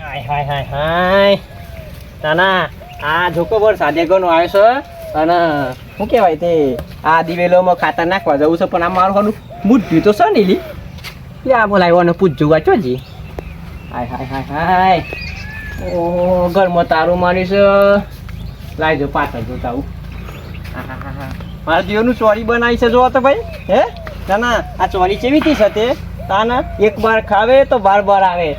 હાય હાય હાય હાય. તાના આ જોકો બર સાદેગોનો આવ્યો છે, અને શું કહેવાય તે, આ દિવેલોમાં ખાતર નાખવા જવું છે, પણ આ મારું હાલું બુદ્ધિ તો છે ને લી, આ બોલાવ્યો અને પૂછજો, વાંચો હાય હાય હાય હાય. ઓ ઘરમાં તારું મારી છે. લાવજો પાછળ જોતા આવું. મારા દીવનું ચોરી બનાવી છે જો તો ભાઈ. હે? ના આ ચોરી કેવી થી છે તે? તાના એક બાર ખાવે તો બાર બાર આવે.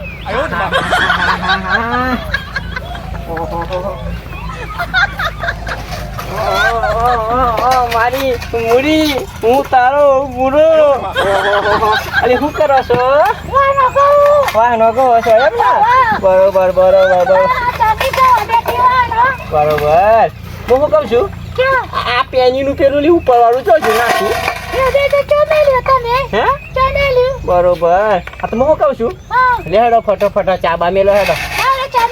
મારી મૂડી હું તારો મુરો. અરે શું કરો છો? વાહ નગો છો એમ ને? બરોબર બરોબર બરોબર. બરોબર. હું શું કહું છું? આ પેનીનું પેલું લેવું ઉપરવાળું જોજો નાખું હે? બરોબર. આ તો હું કહું છું? લે હેડો ફટોફટ ચા બા મેલો હેડો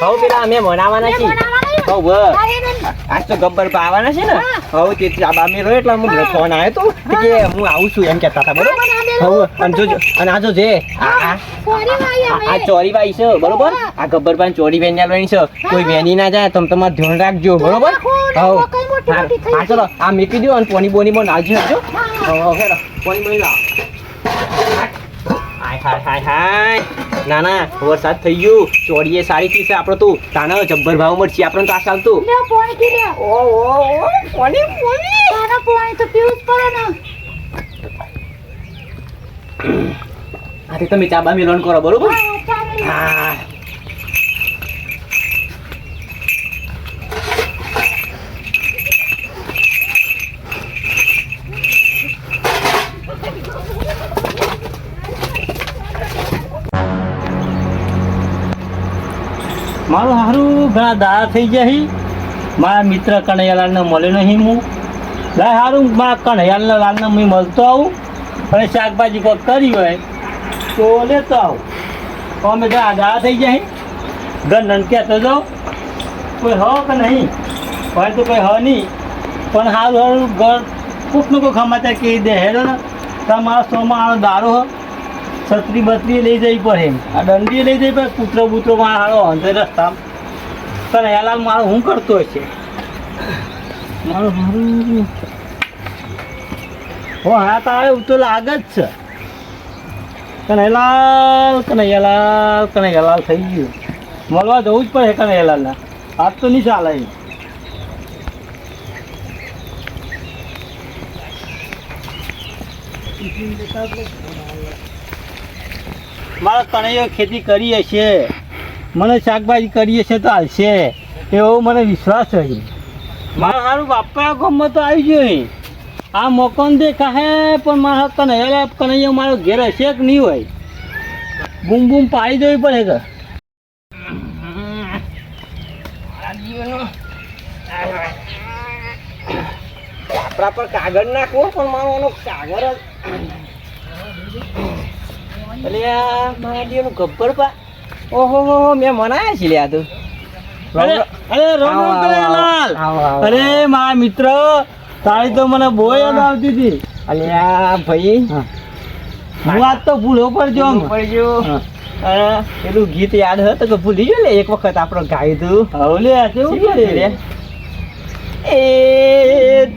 હવે પેલા અમે મનાવાના છીએ. હવ બસ. આજ તો ગબ્બર પા આવવાના છે ને? હવે તે ચા બા મેલો એટલે મને ફોન આવ્યો તો કે હું આવું છું એમ કહેતા હતા બરોબર? હવે અને જો અને આ જો જે આ ચોરી બાઈ છે બરોબર? આ ગબ્બર પાસે ચોરી વેન ચાલવાની છે. કોઈ વેની ના જાય તમે તમારે ધ્યાન રાખજો બરોબર? હવ. હા હા, ચલો આ મૂકી દો અને પોની બોની બોન આવજો હજો હવ પોની બોની હાય હાય હાય હાય. ના ના વરસાદ થઈ ગયું. ચોરીએ સારી થઈ છે આપણે તો. તાના જબ્બર ભાવ મળશે આપણે તો આ સાલ તો ઓ ઓ ઓ પડે ને. આથી તમે ચાબા મેલન કરો બરોબર? હા. ઘણા દાડા થઈ જાય મારા મિત્ર કનૈયાલાલને મળ્યો નહીં હું. ગાય સારું મારા કનૈયાલાલ લાલને હું મળતો આવું. અને શાકભાજી કોઈ કરી હોય, તો લેતો આવું. તો અમે ઘણા દાડા થઈ જાય ઘર નનક્યા તો કોઈ હ કે નહીં? હોય તો કોઈ હ નહીં. પણ સારું સારું ઘર કોકનું કોઈ ખમાચાર કહી દે. હેડો ને. તમારા સોમાં આનો દારો છત્રી બત્રી લઈ જવી પડે. આ દંડી લઈ જવી પડે. કૂતરો બૂતરો મારા હારો હંધે રસ્તા પણ હેલાલ મારો હું કરતો હશે? મારું મારું હો હા તારે એવું તો લાગે જ છે. કનૈયાલાલ કનૈયાલાલ કનૈયાલાલ થઈ ગયું. મળવા જવું જ પડે કનૈયાલાલના આજ તો નહીં ચાલે. મારા કનૈયો ખેતી કરી હશે. મને શાકભાજી કરીએ છે તો હાલશે. એવો મને વિશ્વાસ છે. મારા સારું બાપા ગામમાં તો આવી ગયો. આ મકાન દેખાહે પણ મારા કનૈયા કનૈયો મારો ઘેર હશે કે નહીં હોય? બૂમ બૂમ પાડી દેવી પડે કે. આપણા પર કાગળ નાખવો પણ મારો એનો કાગળ અલે આ મારા દીવનું ગબ્બર પા ઓહો હો હો મેં મનાયા છે લ્યા તું. અરે રામ રામ કનૈયાલાલ. અરે મારા મિત્ર તારી તો મને બહુ યાદ આવતી હતી. અલ્યા ભાઈ. હું. આજ તો ભૂલો પડજો આમ. પડી ગયું હા. પેલું ગીત યાદ હતું કે ભૂલી ગયો લે એક વખત આપણો ગાયું હતું હવલે આ કેવું કરે રે એ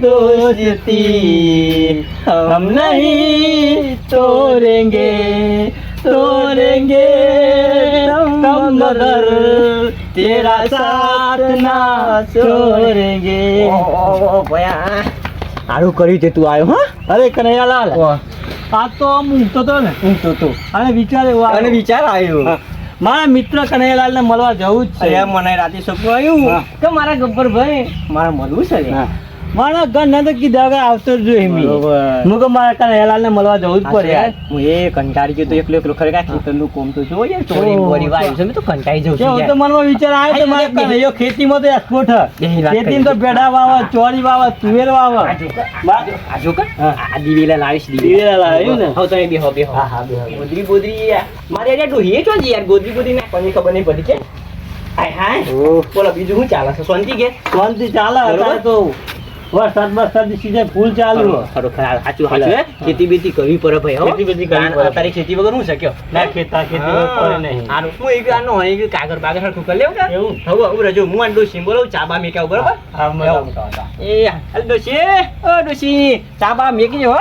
દોસ્તી હમ નહીં તોડેંગે. तोड़ेंगे मगर तेरा साथ ना छोड़ेंगे। આડું કર્યું છે તું આવ્યો હા અરે કનૈયાલાલ આ તો આમ ઊંઘતો ને ઊંઘતો તો અને વિચાર એવો અને વિચાર આવ્યો મારા મિત્ર કનૈયાલાલ ને મળવા જવું જ છે મને રાતે સપનું આવ્યું કે મારા ગબ્બરભાઈ મારે મળવું છે મારા ઘર ને તો કીધા કે આવતો જ જોઈએ. બરોબર. હું કહું મારા હેલાલ ને મળવા જવું જ પડે યાર. હું એ કંટાળી ગયો તો એકલો એકલો ખરેખર ખેતરનું કોમ તો જો યાર ચોરી. બોરી વાળી છે મેં તો કંટાળી જાઉં કેવું છું તો મનમાં વિચાર આવ્યો તો મારા યો ખેતી માં તો એક્સપોર્ટ. બેહી તો બેડા વાવા ચોરી વાવા તુવેર વાવા. આ જો કર, આ દિવેલા લાવીશ દિવેલા. લાવ્યું ને? હવે તમે બેહો બેહો. હા, હા, બેહો. ગોદરી ગોદરી મારે આજે ડોહીએ જી યાર? ગોદરી ગોદરી પણ ખબર નહીં પડી કે? આય હાય. બોલો બીજું શું ચાલે છે? શાંતિ કે? શાંતિ ચાલે. તો વરસાદ વરસાદ સીઝન ફૂલ ચાલુ હો. સાચું સાચું ખેતી બેતી કરવી પડે ભાઈ હો. ખેતી બેતી કરવી પડે. તારી ખેતી વગર હું શક્યો? ના ખેતા ખેતી વગર પડે નહીં. આ હું એક આનો હોય કે કાગળ બાગળ હરખું કરી લેવું કે એવું? હવે હવે રજો હું આને ડોસી બોલો ચાબા મેકાવું બરોબર? હા મને. એ હાલ ડોસી ઓ ડોસી ચાબા મેકી હો.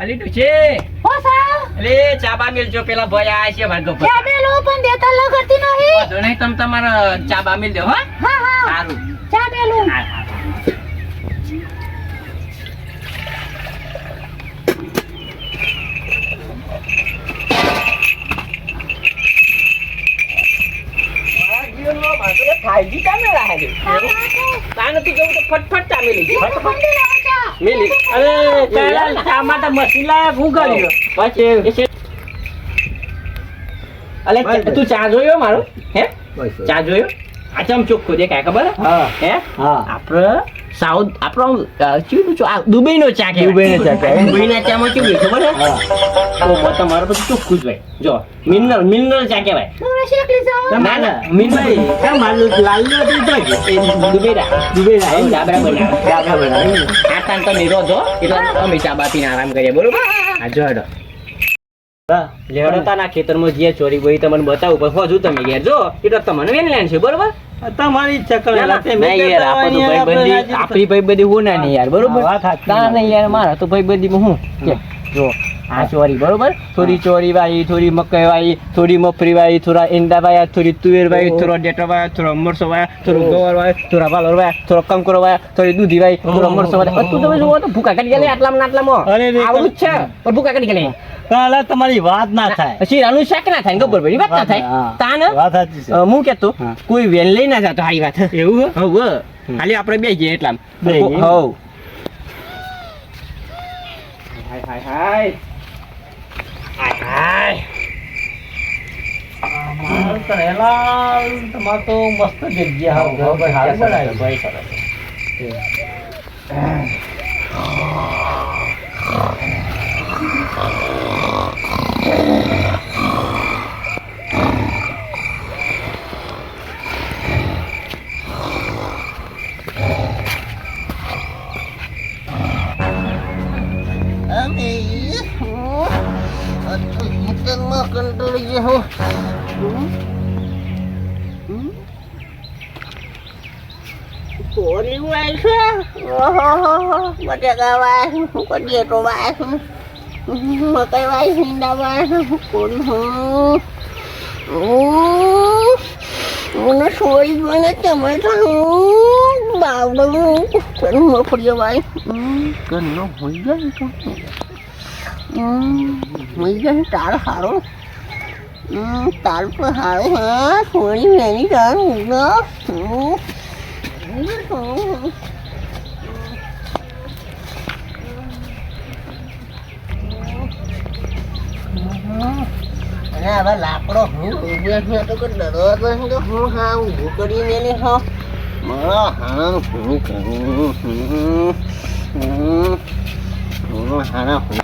અલી ડોસી હો સા અલે ચાબા મેલજો પેલા ભાઈ આ છે ભાગો ભાઈ. ચા મેલો પણ દેતા લગડતી નહીં વાંધો નહીં તમ તમારા ચાબા મેલ દો હો. હા હા. સારું. ચા મેલું. ફાયદી કામે રાહે છે. તાને કેવું તો ફટફટ ચામે છે. મેલી. અરે ચાલા. ચા તો મશીન લાયા શું કર્યું પછી અલે તું ચા જોયો મારો? હે? ચા જોયો? આ ચમ ચોખ્ખો દેખાય ખબર? હે? હે? હા. આપણે સાઉથ આપણો કેવું ચો- આ દુબઈનો ચા કહેવાય. દુબઈનો ચા કહેવાય. દુબઈના ચામાં કેવું ખબર છે? હા. તો બ- પછી બધું ચોખ્ખું જ હોય જો મિનરલ મિનરલ ચા કહેવાય. ના ના મિનરલ કા માલ લાલ નથી તો કે? એ દુબઈના. દુબઈના. એમ? ડાબરા બના ડાબરા બના આ તાન તો નિરોધો છો એટલે અમે ચા બાપીને આરામ કરીએ બરોબર? આ જો હેડો. હા. લેવડો તાના ખેતરમાં જે ચોરી બોરી તમને બતાવું પણ હજુ તમે ઘેર જો એટલે તમને વેન લેન છે બરોબર? તમારી ઈચ્છા કરે ના, ના, તે આપણે તો આપણી ભાઈબંધી હું ના નહીં યાર બરોબર? તા નહીં યાર મારા તો ભાઈબંધીમાં હું જો આ ચોરી બરોબર? થોડી ચોરી વાઈ થોડી મકાઈ વાઈ થોડી મફરી વાઈ થોડા ઈંડા વાયા થોડી તુવેર વાઈ થોડો ડેટો વાયા થોડો મરસો વાયા થોડું ગવાર વાયા થોડા વાલોર વાયા થોડો કંકરો વાયા થોડી દૂધી વાઈ થોડો મરસો વાયા તું તમે જુઓ તો ભૂકા કાઢી ગયા આટલામાં આટલામાં. આવું જ છે પણ ભૂકા કાઢી ગયા કાલે તમારી વાત ના થાય. આનું શાક ના થાય ગબ્બર ભાઈ વાત ના થાય. તા તાન વાત સાચી છે. હું કેતો કોઈ વેન લઈ ના જતો હારી વાત. એવું હવ ખાલી આપણે બે જઈએ એટલા હવ. હાય હાય હાય. હાય હાય મારું તો હેલા, તમારે તો મસ્ત જગ્યા હે. ઘર પર હારું બનાવ્યું. ભાઈ સરસ મને સોળી મને તમે તો બાવડું પેલું મફળીઓ ભાઈ ઘરનો હોઈ જાય તો હોઈ જાય તાર હારો. તાર પર હારો હા સોળી મેની તાર ઊંઘ અને હવે લાકડો હું છું તો કે ડરો તો. છે કે હું હા ઊભું કરી મેલી હા. મારો હા હું કરું હું હું હું હારા હોઈ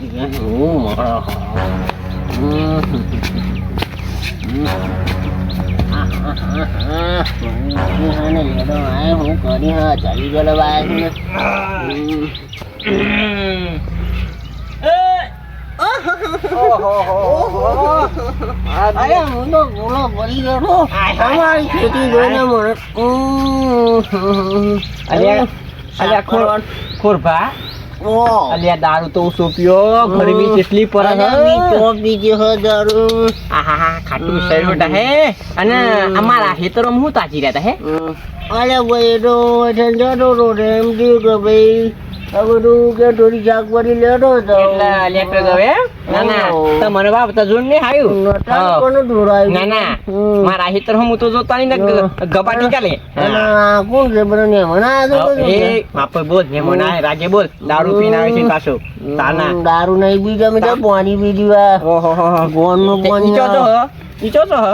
હું મારો હું કરી હા ચાલી ગયેલો ભાઈ અરે હું તો પડી ગયો તમારી ખેતી જોઈને અલ્યા અલ્યા ખોર ખોરભા? અલ્યા દારૂ તો ઓછો પીયો ગરમી કેટલી પર તો બીજી દારૂ. આહા ખાટું શરીર હે. અને અમારા હેતરો હું તાજી રહેતા હે? અરે ભાઈ રોજ રો રો એમ કે ભાઈ બધું કે થોડી શાકભાજી લેતો હતો એટલે લેટર ગવે ના ના ઓહો. તમારે બાપ તો જોન નહીં આવ્યું નતા હા. ના ના મારા ખેતર હું તો જોતા નહીં ને ગ- ગપાટી ચાલે અને આ કોણ છે? બધા ને મનાયા એ છે? બોલ ને મને રાજે બોલ. દારૂ પીને આવે છે પાછો. તાના. દારૂ નહીં બીજા પાણી પીધી વા ઓહો હો હો ગોળનું પાણી ઈચો તો આ. ઈચો તો હ.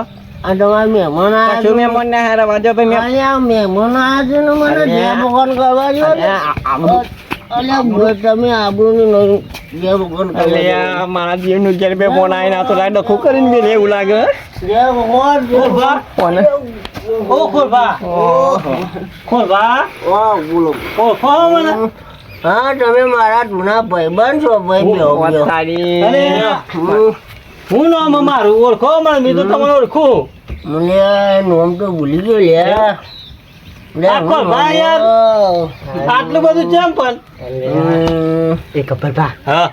તમારા મહેમાન મને હારા વાજો ભાઈ મહેમાન ને મને. ને. ભગવાન કરવા જો. મારા જીવનું ઘેર બે ફોન આવીને આ તો લાય ડખું કરીને એવું લાગે હા? તમે મારા જૂના ભાઈબંધ છો ભાઈ હું હું નામ મારું ઓળખો મને મેં તો તમને ઓળખું. મને નોમ તો ભૂલી ગયો લે લે, ભાઈ યાર? આટલું બધું કેમ પણ? એ ખબર ભા હા.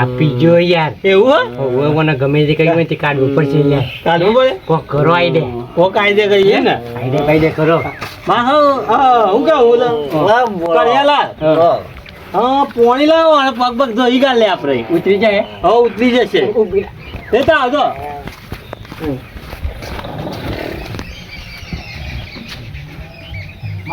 આપી જો યાર. એવું હે? હવે મને ગમે તે તે કાઢવું પડશે યાર. કાઢવું પડે? કોક કરો આઈ દે કો કાયદે કરીએ ને? આઈ દે કાઈ દે કરો. માં હા હા હું કહું હું હા, હા. હા પોણી લાવો અને પગ પગ ધોઈ ગાલે આપણે. ઉતરી જાય. હવે ઉતરી જશે. આવજો.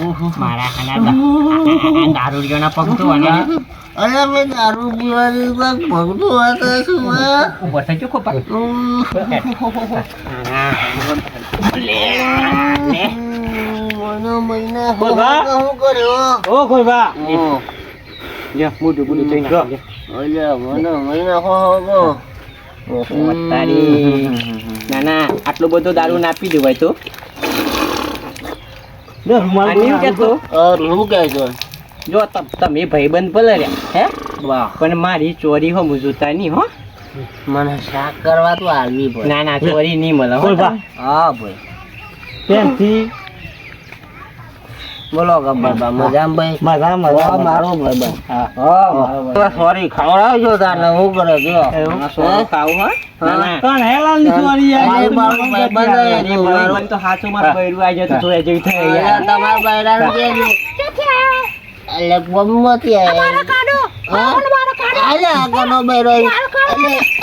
મારા ખાના દારૂડિયોના પગ તો અને અલ્યા મેં દારૂ પીવાની વાત ભગતું હતા શું ઊભો થઈ ચૂકો પગ ઉહ. મહિનો મહિના બોલ હું કર્યો? ઓ કોઈ બા હમ. લ્યો મોઢું બોઢું જોઈ જો. નાખો મહિના હો હો ગો. તારી ના ના આટલો બધો દારૂ નાપી દેવાય તો. રૂમાલ કહેતો જો તમે ભાઈબંધ ભલે રહ્યા હે? વાહ. પણ મારી ચોરી હો મુજુતા નહીં હો. મને શાક કરવા તો આવી ના ના ચોરી નહીં મળે હો હા ભાઈ બોલો ગબ્બર બા મજામાં ભાઈ મજા મજા મારો ભાઈ હા હા સોરી ખવડાવજો તારને હું કરે જો એવું? ખાવ હો કોણ હેલાલની ચોરી યાર? મારું ભાઈબંધ તો હાચું મારું બૈરું આઈ જાય તો જેવી થઈ યાર. તમારા બૈરાનું કહેજો. ક્યાંથી આવ્યો? અલ્યા, ગમમાંથી મારો આયા. કાઢો. હા? કોણ મારો કાઢો? અલ્યા, આ કોનો બૈરો? અલ્યા,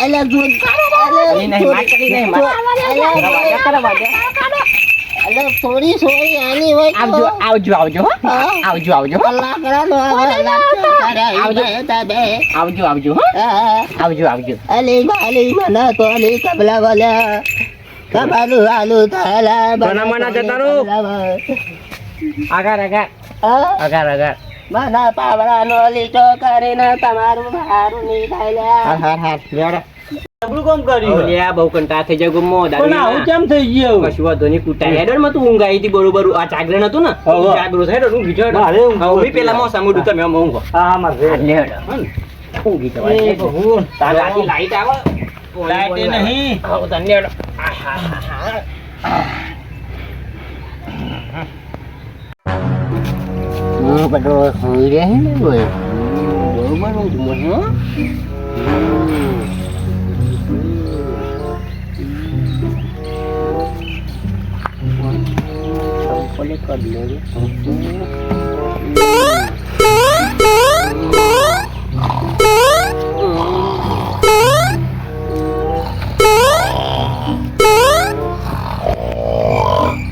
અલ્યા, જો- અલ્યા, નહીં, નહીં, નહીં, માર. અલ્યા, અલ્યા, થોડી સોરી આની હોય આવજો આવજો આવજો હો. આવજો આવજો લાકડો આવી આવજો. આવજો આવજો હો. આવજો આવજો. અલી બાલી મના તો અલી કબલા બોલ્યા કબાલુ આલુ તાલા સોના મના જતા રહો. આગાર આગાર હા? મના પાવડા નો લીટો કરીને તમારું ભારું નહીં થાય હાર હાર હાર લેવડો. ડબલું કામ કર્યું લે આ બહુ કંટાળા થઈ જાય ગુમો પણ આવું કેમ થઈ ગયું? કશું વાંધો નહીં કૂટાય હેડરમાં તું ઊંઘ આવી હતી બરોબર. આ જાગરણ હતું ને જાગરો થાય હું ગીજો મારે હું બી પેલા માં સામું તમે આમ ઊંઘો. હા હા મારે લે હેડો. ઊંઘી એ જવાય ભગવાન. લાઈટ આવે? લાઈટ નહીં. આવો તને હેડો. હું બધો સુઈ રહે ને બરોબર હું. છું folha cabelo,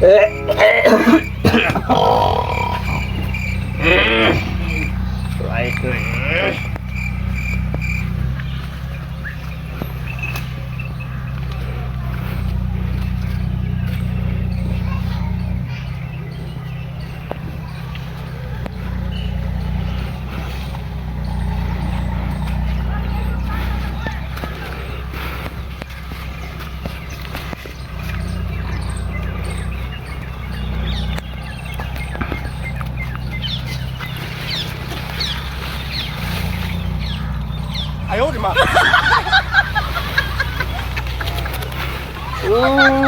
É.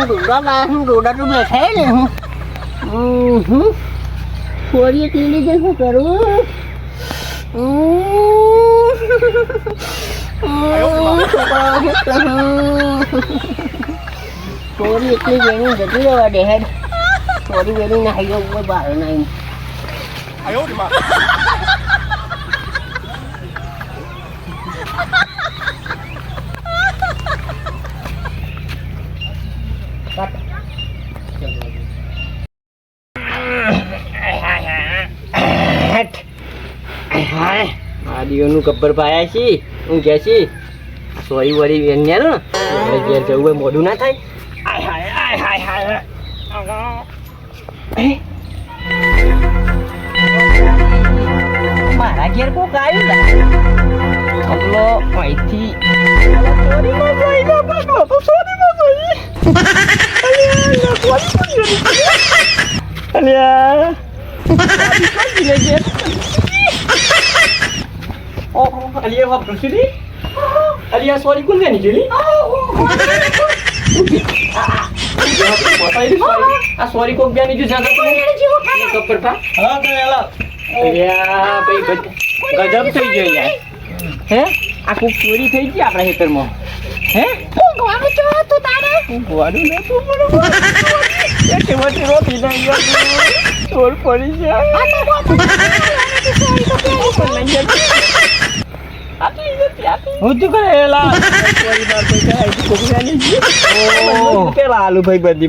ડોડા હું ડોડા તો બેઠા ને હું. શું કરું. હમ, છોકરાઓ શું કરું? છોરી એટલી વેણી જતી રહેવા દે હેડ. છોરી વેણી નાહી ગયો કોઈ બહાર નહીં આદિઓનું ગબ્બર પાયા છી. હું કે છે, સોરી વરી વેન્યા ને ઘરે ઘેર જવું હોય મોઢું ના થાય. આય હાય આય હાય હાય મારા ઘેર કોક આવ્યું ને? અગલો અહીંથી અલ્યા. વાપરું છું ની અલિયા સોરી કોણ ગઈ જોલી આ સોરી કોક બેની જો જાતા તો કપર પા હા કનૈયાલાલ અલ્યા ભાઈ ગજ- ગજબ થઈ ગયો યાર હે આ કોક ચોરી થઈ ગઈ આપણા ખેતરમાં હે ઊંઘવાનું છો તું તારે ગોડું નતું પણ એક એમાંથી રોટી ના ગયો ચોર પડી ગયા આ તો બહુ હું શું ઓહ. પેલા આલુ ભાઈ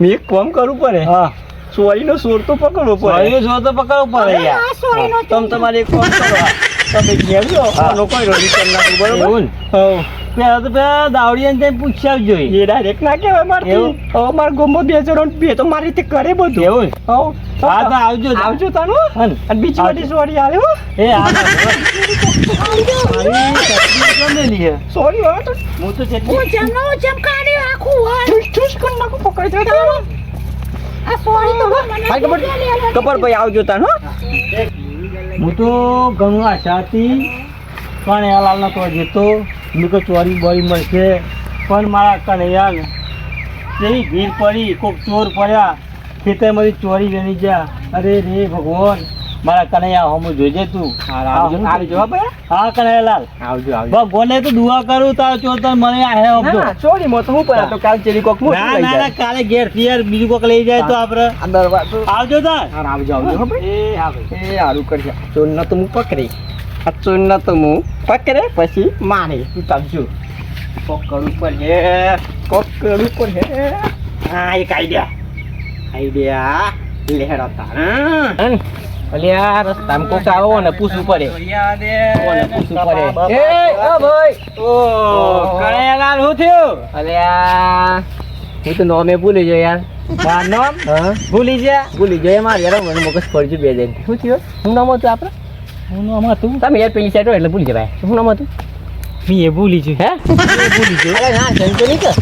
મેં એક કોમ કરવું પડે. હા. ચોરીનો સોર તો પકડવો પડે. સોરી સોર તો પકડવો પડે યાર. આ સોરીનો તમે તમારે એક કોમ કરો. તમે ઘેર જો. આનો કોઈ રોટી કરી નાખું બરોબર? હા. પેલા તો પેલા દાવડીયાને ને પૂછ્યા જ જોઈએ. એ ડાયરેક્ટ ના કહેવાય મારથી. એવું? હવે મારા ગોમો બે જણ બે તો મારી રીતે કરે બધું. એવું? હવ હા તો આવજો આવજો તાનો અને બીજી આવજો. બધી સોરી આવે હો. એ મારી સોરી હવે તો. હું તો ચટણી હું જેમનો જેમ કાઢ્યું આખું હોય ઠુસ ઠુસ કરી નાખું? પકડી જાય આ સોરી તો મને ખબર ભાઈ આવજો તાન હો. હું તો ઘણું આશા હતી પણ એલાલ નતો તો જતો. મેં કહ્યું ચોરી બોરી મળશે. પણ મારા કનૈયા કેવી ભીડ પડી કોઈક ચોર પડ્યા ખેતરમાંથી ચોરી વેણી ગયા. અરે રે ભગવાન મારા કનૈયા હમ જોજે તું આવજો હો કનૈયાલાલ આવજો આવજો. ભગવાને તો દુઆ કરું તાર ચોર તને મને હે આપજો સોરી મો તો હું પણ તો કાલ ચેરી કોક મોટું ના ના કાલે ઘેર યાર બીજું કોક લઈ જાય તો આપણે અંદર આવજો તાર. હા આવજો આવજો એ હા એ હારું કરશે ચોર ન તો હું પકડી. આ ચોર ન તો હું પકડે પછી મારે તું ચાલજો. કોક ઉપર હે કોક ઉપર હે. હા એક આઈડિયા. આઈડિયા લેહડ હતા અલ્યા રસ્તામાં કોક આવો ને પૂછવું પડે કોને પૂછવું પડે એ ઓ ભાઈ. ઓ થયું? અલ્યા હું તો નોમે ભૂલી ગયો યાર. મારું નામ? ભૂલી જા ભૂલી ગયો મારે યાર મને મગજ પડ્યું બે દિન શું થયું? હું નામ હતું આપણે? હું નામ હતું તમે યાર પેલી એટલે ભૂલી જવાય. શું નામ હતું? મેં એ ભૂલી છું. હે? ભૂલી છું અરે ના સંતો નહીં કે?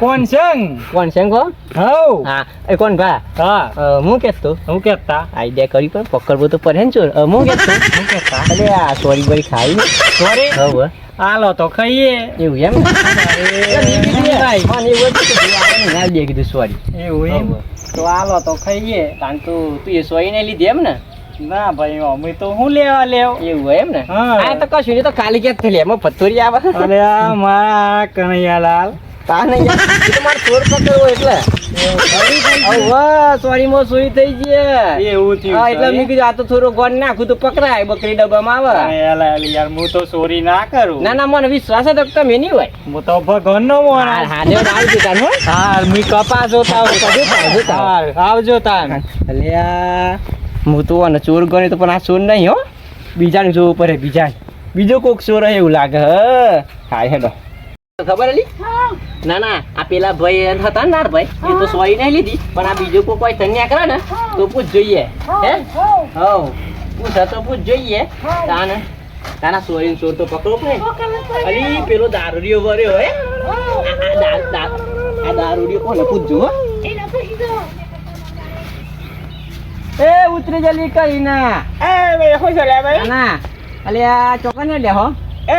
કોણ સંગ? કોણ શંકો હવ. હા. એ કોણ ભા? હા. હું કેતો? હું કેતા. આઈડિયા કરી પણ પકડવો તો પર ને ચોર હું કેતો? હું કેતા. અરે આ સોરી બરી ખાઈ ને. સોરી? હવ આલો તો ખાઈએ. એવું એમ? ભાઈ. અરે, મને એવું હતું કે આવે ના દે કીધું સોરી. એવું એમ? તો આલો તો ખાઈએ. કારણ તો તું એ સોરી ને લીધી એમ ને? ના ભાઈ અમે તો હું લેવા લેવ? એવું હોય એમ ને. આ તો કશું નહીં તો ખાલી ક્યાં થયેલી એમાં પથ્થોરી આવે? અરે મારા કનૈયાલાલ. થઈ આવજો તાન અલ્યા હું તો અને ચોર ગણી તો પણ આ ચોર નહીં હો. બીજાને જોવું પડે બીજા બીજો કોક ચોર એવું લાગે, હ. હા હેડો. ખબર અલી ના ના, આ પેલા ભાઈ હતા ને ભાઈ એ તો સોરી નહીં લીધી, પણ આ બીજો કોઈ કોઈ ધન્યા કરે ને, તો પૂછ જોઈએ. હે? હવ. પૂછ તો પૂછ જોઈએ. તાને, તાના સોરી ચોર તો પકડો પડે અલી, પેલો દારૂડિયો વર્યો, હે. આ દારૂડિયો કોને પૂછજો, હો? એ ઉતરી જલ્દી કરી ના એ ના અલે આ ચોકન ને લે હો. એ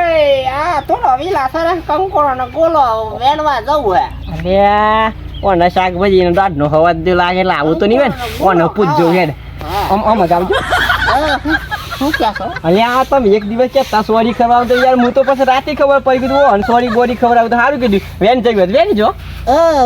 આ તો નવી લાસારા કંકોરો ને ગોલો વેણવા જવું હે. અલે ઓને શાકભાજી નો દાઢ નો હવા જો લાગે એટલે આવું તો નહીં ઓને પૂછજો હેડ. આમ આમ જ આવજો. શું ક્યાં છો? આ તમે એક દિવસ કહેતા સોરી ખબર તો યાર. હું તો પછી રાતે ખબર પડી ગયું સોરી બોરી ખબર આવે તો સારું કીધું. વેન જઈ વેન જો.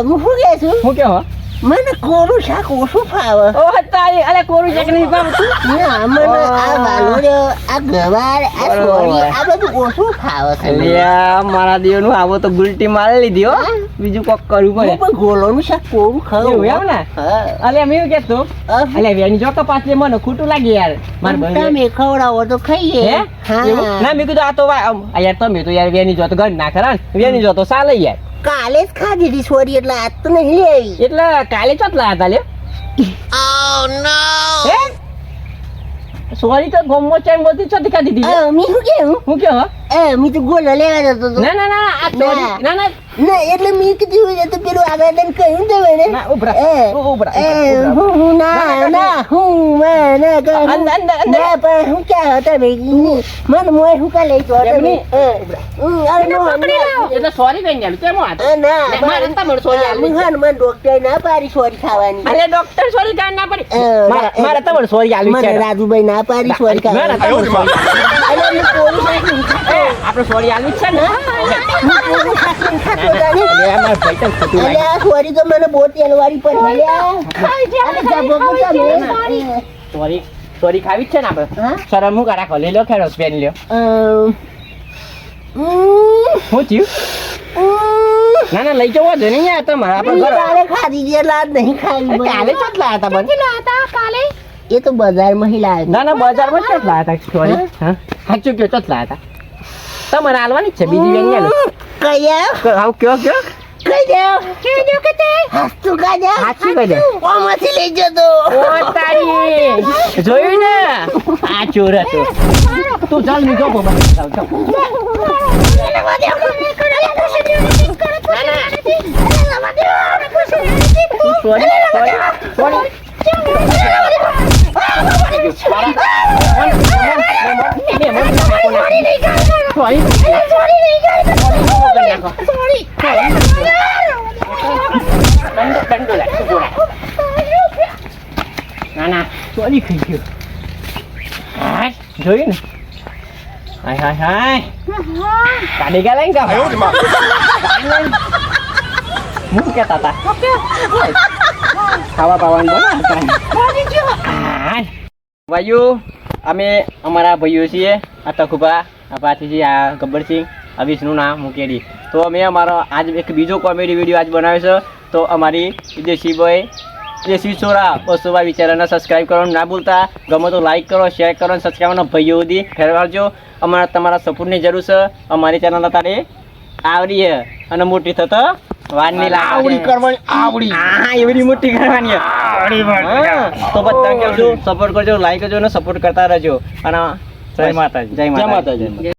હું શું કહે છું? હું કેવો મને કોરું શાક ઓછું ફાવે. ઓ તારી અરે કોરું શાક નહીં ભાવતું ના મને આ વાલોડ્યો આ ગવાર આ કોરી આ બધું ઓછું ફાવે છે. અલ્યા મારા દેવનું આવો તો ગુલટી મારી લીધી હો. બીજું કોક કરવું પડે. પણ ગોલોનું શાક કોરું ખાઉં. એવું એમ ને? અલે એમ એવું કહેતો. અલે વેની જો કપાસ લે મને ખોટું લાગે યાર. માર ભાઈ તમે ખવડાવો તો ખાઈએ. હા? ના મેં કીધું આ તો યાર તમે તો યાર વેની જો તો ઘર ના ખરા ને. વેની જો તો ચાલે યાર. કાલે જ ખાધી હતી સોરી એટલે આજ તો નહીં લેવી એટલે કાલે ચોટલા હતા લે? હે? સોરી તો ગમો ચાઈ બોલતી ચોથી ખાધી હતી મી હું કેવું હું? કેવું એ મી તો ગોલો લેવા જતો ના ના ના આ સોરી ના. ના ના એટલે મી કીધું હોય તો પેલું આગળ લઈને કહ્યું તો ને. ઉભરા એ ઉભરા એ હું હું ના ના હું માં ના પણ હું ક્યાં હતા ભાઈ? મન મોય હું કા લઈ તો તમે એટલે સોરી કઈ ગયા તેમ વાત. ના. મને ડોક્ટર ના પાડી સોરી ખાવાની. અરે ડોક્ટર સોરી કાન ના પડી. મારા મારા તમારે સોરી આલી રાજુભાઈ ના પાડી સોરી ના, ના, ખાવાની. આપણે સોરી જ છે ને? તો. આ સોરી તો મને બહુ તેલવાળી પડી લ્યા. જા, જા, જા, સોરી સોરી. ખાવી જ છે ને આપણે? હા? સરળ મું રાખો લઈ લો ખેડો પેન લ્યો. ઉમ, થયું. ના ના લઈ જવો છે નહીં યાર મારા આપણે ઘર કાલે ખાધી નહીં ખાવી કાલે લાયા હતા બન કાલે? એ તો બજારમાં હિ લાવ્યા ના ના બજારમાં ચોથ લાયા હતા સોરી. હા? સાચું કયો ચોથ લાયા હતા તમારે હાલવાની જ છે બીજી બેન યાર કયા હાવ કયો કયો કઈ જાવ કે જો કે તે હસતું કાજા સાચું કહી દે ઓમાંથી લઈ જતો ઓ તારી જોયું ને આ ચોર હતો તું ચાલ નીચો પો બસ ચાલ ચાલ તું સોરી સોરી સોરી ના ના ચોરી ખાઈ ગયો હાય જોયું ને હાય હાય હાય કાઢી ગયા લઈને કા હું કહેતા હતા ખાવા પાવાનું બોલો ભાઈઓ અમે અમારા ભાઈઓ છીએ આ તખુભા આ પાછી આ ગબ્બરસિંહ આ વિષ્ણુ નામ મુકેડી તો અમે અમારો આજ એક બીજો કોમેડી વીડિયો આજ બનાવ્યો છે. તો અમારી વિદેશીભાઈ દેશી છોરા બસોભાઈ વિચારાને સબસ્ક્રાઈબ કરવાનું ના ભૂલતા. ગમે તો લાઈક કરો શેર કરો અને સબસ્ક્રાઈબ ભાઈઓ સુધી ફેરવાડજો અમારા તમારા સપોર્ટની જરૂર છે. અમારી ચેનલ તારે આવડી છે અને મોટી થતો વાનની આવડી કરવાની આવડી. હા એવડી મોટી કરવાની આવડી તો બધા કેવું સપોર્ટ કરજો લાઈક કરજો અને સપોર્ટ કરતા રહેજો. અને જય માતાજી. જય માતાજી.